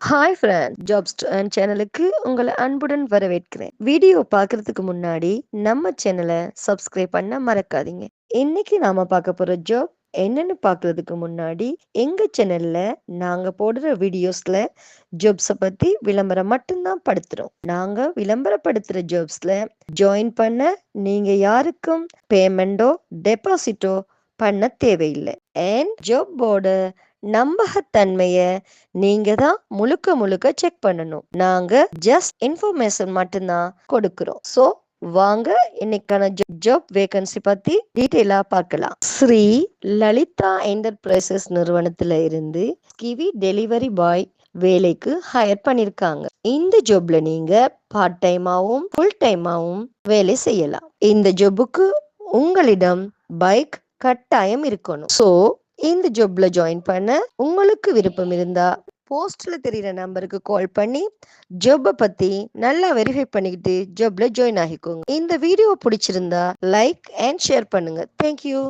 Hi friend jobs and சேனலுக்கு உங்களை அன்புடன் வரவேற்கிறேன். வீடியோ பார்க்கறதுக்கு முன்னாடி நம்ம சேனலை சப்ஸ்கிரைப் பண்ண மறக்காதீங்க. இன்னைக்கு நாம பார்க்க போற ஜாப் என்னன்னு பார்க்கறதுக்கு முன்னாடி எங்க சேனல்ல நாங்க போடுற வீடியோஸ்ல ஜாப்ஸை பத்தி விளம்பரம் மட்டும்தான் படுத்துறோம். நாங்க விளம்பரப்படுத்துற ஜாப்ஸ்ல ஜாயின் பண்ண நீங்க யாருக்கும் பேமெண்டோ டெபாசிட்டோ பண்ண தேவையில்லை. அண்ட் போர்டு நம்பகத்தன்மைய நீங்க தான் முழுக்க முழுக்க செக் பண்ணணும். நாங்க ஜஸ்ட் இன்ஃபர்மேஷன் மட்டும்தான் கொடுக்கிறோம். சோ வாங்க இன்னைக்கான ஜாப் வேகன்சி பத்தி டீட்டெயிலா பார்க்கலாம். ஸ்ரீ லலிதா என்டர்பிரைசஸ் நிறுவனத்துல இருந்து கிவி டெலிவரி பாய் வேலைக்கு ஹையர் பண்ணிருக்காங்க. இந்த ஜாப்ல நீங்க பார்ட் டைமாவும் ஃபுல் டைமாவும் வேலை செய்யலாம். இந்த ஜாபுக்கு உங்களிடம் பைக் கட்டாயம் இருக்கணும். சோ இந்த ஜாப்ல ஜாயின் பண்ண உங்களுக்கு விருப்பம் இருந்தா போஸ்ட்ல தெரியுற நம்பருக்கு கால் பண்ணி ஜாப்பை பத்தி நல்லா வெரிஃபை பண்ணிக்கிட்டு ஜாப்ல ஜாயின் ஆகிக்கோங்க. இந்த வீடியோ பிடிச்சிருந்தா லைக் அண்ட் ஷேர் பண்ணுங்க. Thank you